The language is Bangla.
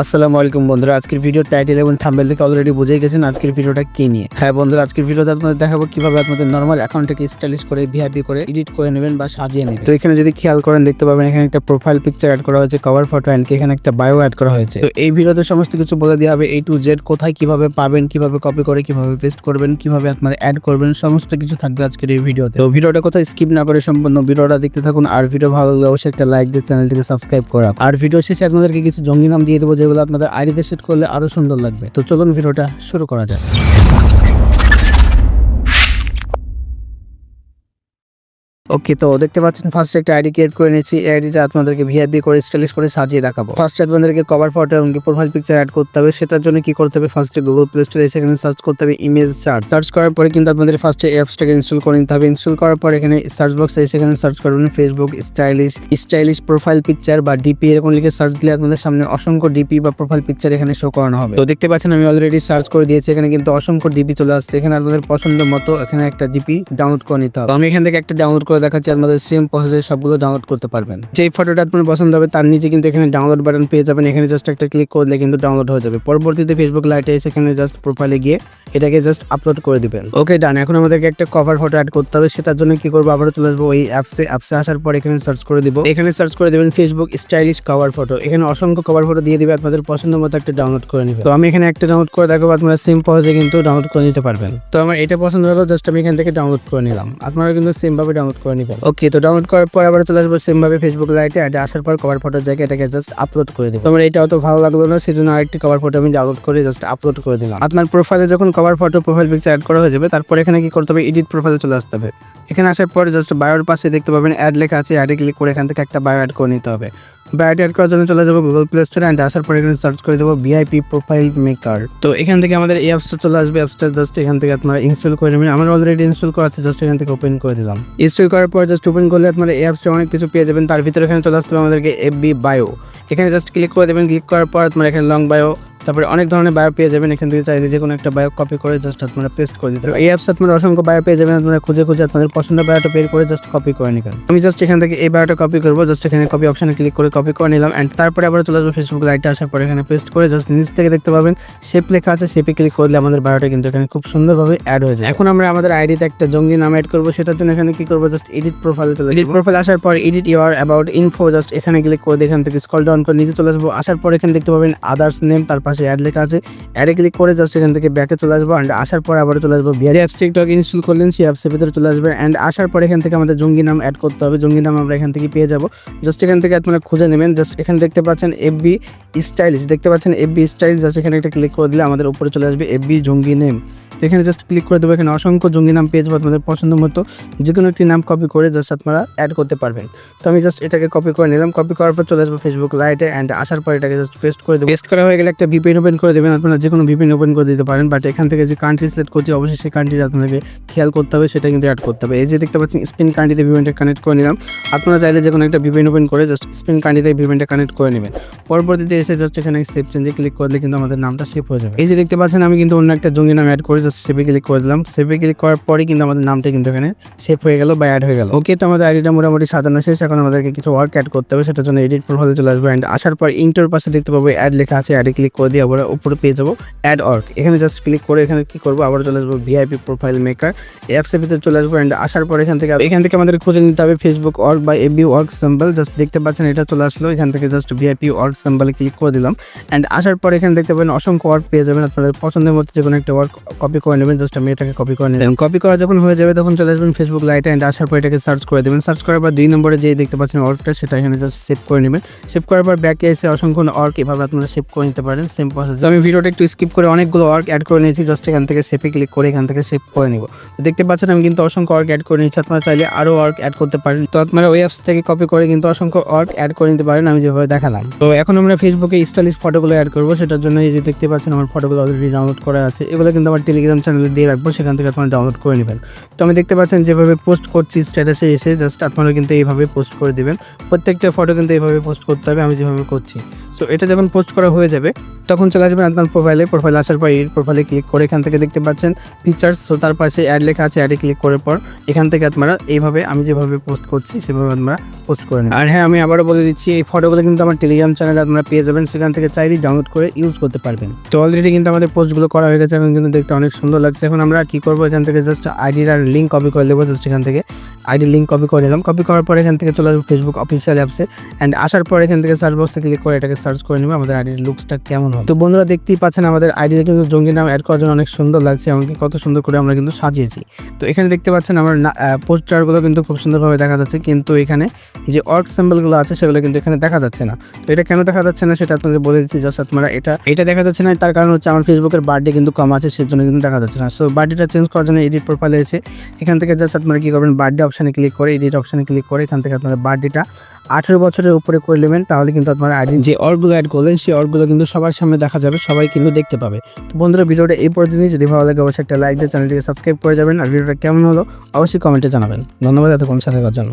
আসসালামু আলাইকুম বন্ধুরা, আজকের ভিডিও টাইটেল এবং থাম্বেল থেকে অলরেডি বুঝেই গেছেন আজকের ভিডিওটা কি নিয়ে। হ্যাঁ বন্ধুরা, আজকের ভিডিওতে আপনাদের দেখাবো কীভাবে আপনাদের নর্মাল অ্যাকাউন্টটাকে স্টাইলিশ করে ভিআইপি করে এডিট করে নেবেন বা সাজিয়ে নেবেন। তো এখানে যদি খেয়াল করেন, দেখতে পাবেন এখানে একটা প্রোফাইল পিকচার অ্যাড করা হয়েছে কভার ফটো অ্যান্ড এখানে একটা বায়ো অ্যাড করা হয়েছে। তো এই ভিডিওতে সমস্ত কিছু বলে দেওয়া হবে এই টু জেড কোথায় কীভাবে পাবেন, কীভাবে কপি করে, কীভাবে পেস্ট করবেন, কীভাবে আপনারা অ্যাড করবেন, সমস্ত কিছু থাকবে আজকের এই ভিডিওতে তো। ভিডিওটা কোথায় স্কিপ না করে সম্পূর্ণ ভিডিওটা দেখতে থাকুন, আর ভিডিও ভালো লাগলে অবশ্যই একটা লাইক দিয়ে চ্যানেলটিকে সাবস্ক্রাইব করা আর ভিডিও শেষে আপনাদেরকে কিছু জঙ্গি নাম দিয়ে দেবো যেগুলো আপনাদের আইডিতে সেট করলে আরও সুন্দর লাগবে। তো চলুন ভিডিওটা শুরু করা যাক। ওকে তো দেখতে পাচ্ছেন ফার্স্ট একটা আইডি ক্রিয়েট করে নিয়েছি। এই আইডিটা আপনাদেরকে ভিআইপি করে স্টাইলিশ করে সাজিয়ে দেখাবো। ফার্স্ট আপনাদেরকে কভার ফটো এবং প্রোফাইল পিকচার অ্যাড করতে হবে। সেটার জন্য কি করতে হবে? ফার্স্টে গুগল প্লে স্টোরে এসে এখানে সার্চ করতে হবে ইমেজ সার্চ সার্চ করার পরে কিন্তু আপনাদের ফার্স্টে অ্যাপসটাকে ইনস্টল করে নিতে হবে। ইনস্টল করার পর এখানে সার্চ বক্সে এসে এখানে সার্চ করবেন Facebook stylish stylish profile picture বা ডিপি এরকম লিখে সার্চ দিলে আপনাদের সামনে অসংখ্য ডিপি বা প্রোফাইল পিকচার এখানে শো করানো হবে। তো দেখতে পাচ্ছেন, আমি অলরেডি সার্চ করে দিয়েছি। এখানে কিন্তু অসংখ্য ডিপি চলে আসছে। এখানে আপনাদের পছন্দ মতো এখানে একটা ডিপি ডাউনলোড করে নিতে হবে। আমি এখান থেকে একটা ডাউনলোড করে দেখাচ্ছি, আপনাদের সেম প্রসেসে সবগুলো ডাউনলোড করতে পারবেন। যেই ফটোটা আপনার পছন্দ হবে, তার নিচে কিন্তু এখানে ডাউনলোড বাটন পেয়ে যাবেন। এখানে জাস্ট একটা ক্লিক করলে কিন্তু ডাউনলোড হয়ে যাবে। পরবর্তীতে ফেসবুক লাইটে এসে এখানে জাস্ট প্রোফাইলে গিয়ে এটাকে জাস্ট আপলোড করে দিবেন। ওকে ডান এখন আমাদেরকে একটা কভার ফটো অ্যাড করতে হবে। সেটার জন্য কি করব? আবারও চলে আসব ওই অ্যাপসে অ্যাপসে আসার পর এখানে সার্চ করে দিব। এখানে সার্চ করে দেবেন ফেসবুক স্টাইলিশ কভার ফটো এখানে অসংখ্য কভার ফটো দিয়ে দিবে। আপনাদের পছন্দ মতো একটা ডাউনলোড করে নেবে তো আমি এখানে একটা ডাউনলোড করে দেখাবো। আপনারা সেম পজে কিন্তু ডাউনলোড করে নিতে পারবেন। তো আমার এটা পছন্দ হলো জাস্ট আমি এখান থেকে ডাউনলোড করে নিলাম। আপনারা কিন্তু সেম ভাবে ডাউনলোড করে নেবেন ওকে তো ডাউনলোড করার পর আবার চলে আসব সেম ভাবে ফেসবুক লাইটে এটা আসার পর কভার ফটোর জায়গায় এটাকে জাস্ট আপলোড করে দিব। তোমার এটা অত ভালো লাগল না সেজন্য আরেকটি কভার ফটো আমি ডাউনলোড করে জাস্ট আপলোড করে দিলাম। আপনার প্রোফাইলে যখন cover photo profile picture add করা হয়ে যাবে তারপর এখানে কি করতে হবে? এডিট প্রোফাইলে চলে আসতে হবে। এখানে আসার পর জাস্ট বায়োর পাশে দেখতে পাবেন অ্যাড লেখা আছে অ্যাডে ক্লিক করে এখান থেকে একটা বায়ো অ্যাড করে নিতে হবে। বায়োটি অ্যাড করার জন্য চলে যাব গুগল প্লে স্টোরে অ্যান্ড আসার পরে এখানে সার্চ করে দেবো ভিআইপি প্রোফাইল মেকার তো এখান থেকে আমাদের এই অ্যাপসটা চলে আসবে। অ্যাপসটা জাস্ট এখান থেকে আপনারা ইনস্টল করে নেবেন। আমার অলরেডি ইনস্টল করা আছে জাস্ট এখান থেকে ওপেন করে দিলাম। ইনস্টল করার পর জাস্ট ওপেন করলে আপনারা এই অ্যাপসটা অনেক কিছু পেয়ে যাবেন। তার ভিতরে এখানে চলে আসতে হবে আমাদেরকে এফবি বায়ো এখানে জাস্ট ক্লিক করে দেবেন। ক্লিক করার পর আপনারা এখানে লং বায়ো তারপরে অনেক ধরনের বায়ো পেয়ে যাবেন এখান থেকে চাইলে যে কোনো একটা বায়ো কপি করে জাস্ট আপনারা পেস্ট করে দিতে পারবেন এই অ্যাপস আপনারা অসংখ্য বায়ো পেয়ে যাবেন আপনারা খুঁজে খুঁজে আপনাদের পছন্দের বায়োটা বের করে জাস্ট কপি করে নেবেন। আমি জাস্ট এখান থেকে এই বায়োটা কপি করব জাস্ট এখানে কপি অপশানে ক্লিক করে কপি করে নিলাম অ্যান্ড তারপরে আবার চলে আসব ফেসবুক লাইটে আসার পরে এখানে পেস্ট করে জাস্ট নিচ থেকে দেখতে পাবেন শেপ লেখা আছে শেপে ক্লিক করলে আমাদের বায়োটা কিন্তু এখানে খুব সুন্দরভাবে অ্যাড হয়ে যায়। এখন আমরা আমাদের আইডিতে একটা জঙ্গি নাম অ্যাড করব সেটার জন্য এখানে কি করব জাস্ট এডিট প্রোফাইলে চলে এডিট প্রোফাইল আসার পর edit your about info just এখানে ক্লিক করে এখান থেকে স্কল ডাউন করে নিচে চলে আসব আসার পর এখানে দেখতে পাবেন আদার্স নেম তার পাশে অ্যাড লেখা আছে। অ্যাডে ক্লিক করে জাস্ট এখান থেকে ব্যাকে চলে আসব অ্যান্ড আসার পর আবার চলে আসব বিহারি অ্যাপস টিকটক ইনস্টল করলেন, সেই অ্যাপসের ভিতরে চলে আসবে অ্যান্ড আসার পর এখান থেকে আমাদের জঙ্গি নাম অ্যাড করতে হবে। জঙ্গি নাম আমরা এখান থেকে পেয়ে যাব। জাস্ট এখান থেকে আপনারা খুঁজে নেবেন। জাস্ট এখানে দেখতে পাচ্ছেন এফবি স্টাইলিশ দেখতে পাচ্ছেন এফবি স্টাইল জাস্ট এখানে একটা ক্লিক করে দিলে আমাদের উপরে চলে আসবে এফবি জঙ্গি নেম তো এখানে জাস্ট ক্লিক করে দেবো। এখানে অসংখ্য জঙ্গি নাম পেয়ে যাব আপনাদের পছন্দ মতো। যে কোনো একটি নাম কপি করে জাস্ট আপনারা অ্যাড করতে পারবেন। তো আমি জাস্ট এটাকে কপি করে নিলাম। কপি করার পর চলে আসব ফেসবুক লাইটে অ্যান্ড আসার পর এটাকে জাস্ট পেস্ট করে দেবো। পেস্ট করা হয়ে গেলে একটা ভিপিএন ওপেন করে দেবেন, আপনারা যে কোনো ভিপিএন ওপেন করে দিতে পারেন বাট এখান থেকে যে কান্ট্রি সিলেক্ট করছি, অবশ্যই সেই কান্ট্রি আপনাদেরকে খেয়াল করতে হবে, সেটা কিন্তু অ্যাড করতে হবে। এই যে দেখতে পাচ্ছেন স্পিন কান্ট্রিতে ভিপিএনটা কানেক্ট করে নিলাম। আপনারা চাইলে যে কোনো একটা ভিপিএন ওপেন করে জাস্ট স্পিন কান্ট্রিতে ভিপিএনটা কানেক্ট করে নেবেন। পরবর্তীতে এসে জাস্ট এখানে সেভ চেঞ্জে ক্লিক করলে কিন্তু আমাদের নামটা সেভ হয়ে যাবে। এই যে দেখতে পাচ্ছেন, আমি কিন্তু অন্য একটা জঙ্গি নাম অ্যাড করে জাস্ট সেভে ক্লিক করে দিলাম। সেভে ক্লিক করার পরে কিন্তু আমাদের নামটা কিন্তু এখানে সেভ হয়ে গেল বা অ্যাড হয়ে গেল। ওকে তো আমাদের আইডিটা মোটামুটি সাজানো শেষ, এখন আমাদেরকে কিছু ওয়ার্ক অ্যাড করতে হবে, সেটার জন্য এডিট প্রোফাইলে চলে আসবে। অ্যান্ড আসার পর ইন্টার পাশে দেখতে পাবো অ্যাড লেখা আছে অ্যাডে ক্লিক করে দিয়ে আবার উপরে পেয়ে যাব অ্যাড অর্ক এখানে জাস্ট ক্লিক করে এখানে কি করব? আবার চলে আসব ভিআইপি প্রোফাইল মেকার অ্যাপসের ভিতরে চলে আসব অ্যান্ড আসার পর এখান থেকে এখান থেকে আমাদের খুঁজে নিতে হবে ফেসবুক অর্ক বা এবি ওয়ার্ক সিম্বল জাস্ট দেখতে পাচ্ছেন এটা চলে আসলো। এখান থেকে জাস্ট ভিআইপি ওয়ার্ক সিম্বলে ক্লিক করে দিলাম। অ্যান্ড আসার পর এখানে দেখতে পাবেন অসংখ্য ওয়ার্ক পেয়ে যাবেন। আপনাদের পছন্দের মধ্যে যে কোনো একটা ওয়ার্ক কপি করে নেবেন। জাস্ট আমি এটাকে কপি করে নিলাম। কপি করা যখন হয়ে যাবে তখন চলে আসবেন ফেসবুক লাইটে অ্যান্ড আসার পর এটাকে সার্চ করে দেবেন। সার্চ করার পর দুই নম্বরে যে দেখতে পাচ্ছেন ওয়ার্কটা সেটা এখানে জাস্ট সেভ করে নেবেন। সেভ করার পর ব্যাকে এসে অসংখ্য ওয়ার্ক এভাবে আপনারা সেভ করে নিতে পারেন। সেম প্রসেস আমি ভিডিওটা একটু স্কিপ করে অনেকগুলো ওয়ার্ক অ্যাড করে নিয়েছি জাস্ট এখান থেকে সেভে ক্লিক করে এখান থেকে সেভ করে নিব। দেখতে পাচ্ছেন, আমি কিন্তু অসংখ্য ওয়ার্ক অ্যাড করে নিচ্ছি আপনারা চাইলে আরও ওয়ার্ক অ্যাড করতে পারেন। তো আপনারা ওই অ্যাপস থেকে কপি করে কিন্তু অসংখ্য ওয়ার্ক অ্যাড করে নিতে পারেন, আমি যেভাবে দেখালাম। তো এখন আমরা ফেসবুকে স্টাইলিশ ফটোগুলো অ্যাড করব, সেটার জন্য এই যে দেখতে পাচ্ছেন, আমার ফটোগুলো অলরেডি ডাউনলোড করা আছে। এগুলো কিন্তু আমার টেলিগ্রাম চ্যানেলে দিয়ে রাখব, সেখান থেকে আপনারা ডাউনলোড করে নেবেন। তো আমি দেখতে পাচ্ছেন, যেভাবে পোস্ট করছি স্ট্যাটাসে এসে জাস্ট আপনারা কিন্তু এইভাবে পোস্ট করে দিবেন। প্রত্যেকটা ফটো কিন্তু এইভাবে পোস্ট করতে হবে, আমি যেভাবে করছি। সো এটা যখন পোস্ট করা হয়ে যাবে, তখন চলে আসবেন আপনার প্রোফাইলে প্রোফাইলে আসার পর এর প্রোফাইলে ক্লিক করে এখান থেকে দেখতে পাচ্ছেন ফিচার্স তো তার পাশে অ্যাড লেখা আছে অ্যাডে ক্লিক করার পর এখান থেকে আপনারা এইভাবে, আমি যেভাবে পোস্ট করছি, সেভাবে আপনারা পোস্ট করে নেবেন। আর হ্যাঁ আমি আবারও বলে দিচ্ছি, এই ফটোগুলো কিন্তু আমার টেলিগ্রাম চ্যানেলে আপনারা পেয়ে যাবেন। সেখান থেকে চাইলেই ডাউনলোড করে ইউজ করতে পারবেন। তো অলরেডি কিন্তু আমাদের পোস্টগুলো করা হয়ে গেছে, এখন কিন্তু দেখতে অনেক সুন্দর লাগছে। এখন আমরা কি করব? এখান থেকে জাস্ট আইডির আর লিঙ্ক কপি করে দেবো জাস্ট এখান থেকে। আইডি লিঙ্ক কপি করে নিলাম। কপি করার পর এখান থেকে চলে আসব ফেসবুক অফিসিয়াল অ্যাপসে অ্যান্ড আসার পর এখান থেকে সার্চ বক্সে ক্লিক করে এটাকে সার্চ করে নেব, আমাদের আইডির লুকসটা কেমন হবে। তো বন্ধুরা দেখতেই পাচ্ছেন, আমাদের আইডিতে কিন্তু জঙ্গি নাম অ্যাড করার জন্য অনেক সুন্দর লাগছে এমনকি কত সুন্দর করে আমরা কিন্তু সাজিয়েছি। তো এখানে দেখতে পাচ্ছেন, আমার পোস্টারগুলো কিন্তু খুব সুন্দরভাবে দেখা যাচ্ছে, কিন্তু এখানে যে অর্ক সিম্বলগুলো আছে, সেগুলো কিন্তু এখানে দেখা যাচ্ছে না। তো এটা কেন দেখা যাচ্ছে না, সেটা আপনাদের বলে দিচ্ছি জাস্ট আপনারা এটা এটা দেখা যাচ্ছে না, তার কারণ হচ্ছে আমার ফেসবুকের বার্থডে কিন্তু কম আছে, সেজন্য কিন্তু দেখা যাচ্ছে না। সো বার্থডেটা চেঞ্জ করার জন্য এডিট প্রোফাইলে এসে, এখান থেকে জাস্ট আপনারা কী করবেন বার্থডে অপশানে ক্লিক করে এডিট অপশানে ক্লিক করে, এখান থেকে আপনাদের বার্থডেটা আঠেরো বছরের উপরে করে নেবেন, তাহলে কিন্তু আপনার আইডি যে অর্কগুলো অ্যাড করলেন, সেই অর্কগুলো কিন্তু সবার সামনে দেখা যাবে, সবাই কিন্তু দেখতে পাবে। তো বন্ধুরা, ভিডিওটা এই পর্যন্তই। যদি ভালো লাগে, অবশ্যই একটা লাইক দিয়ে চ্যানেলটিকে সাবস্ক্রাইব করে যাবেন। আর ভিডিওটা কেমন হলো, অবশ্যই কমেন্টে জানাবেন। ধন্যবাদ এতক্ষণ সাথে করার জন্য।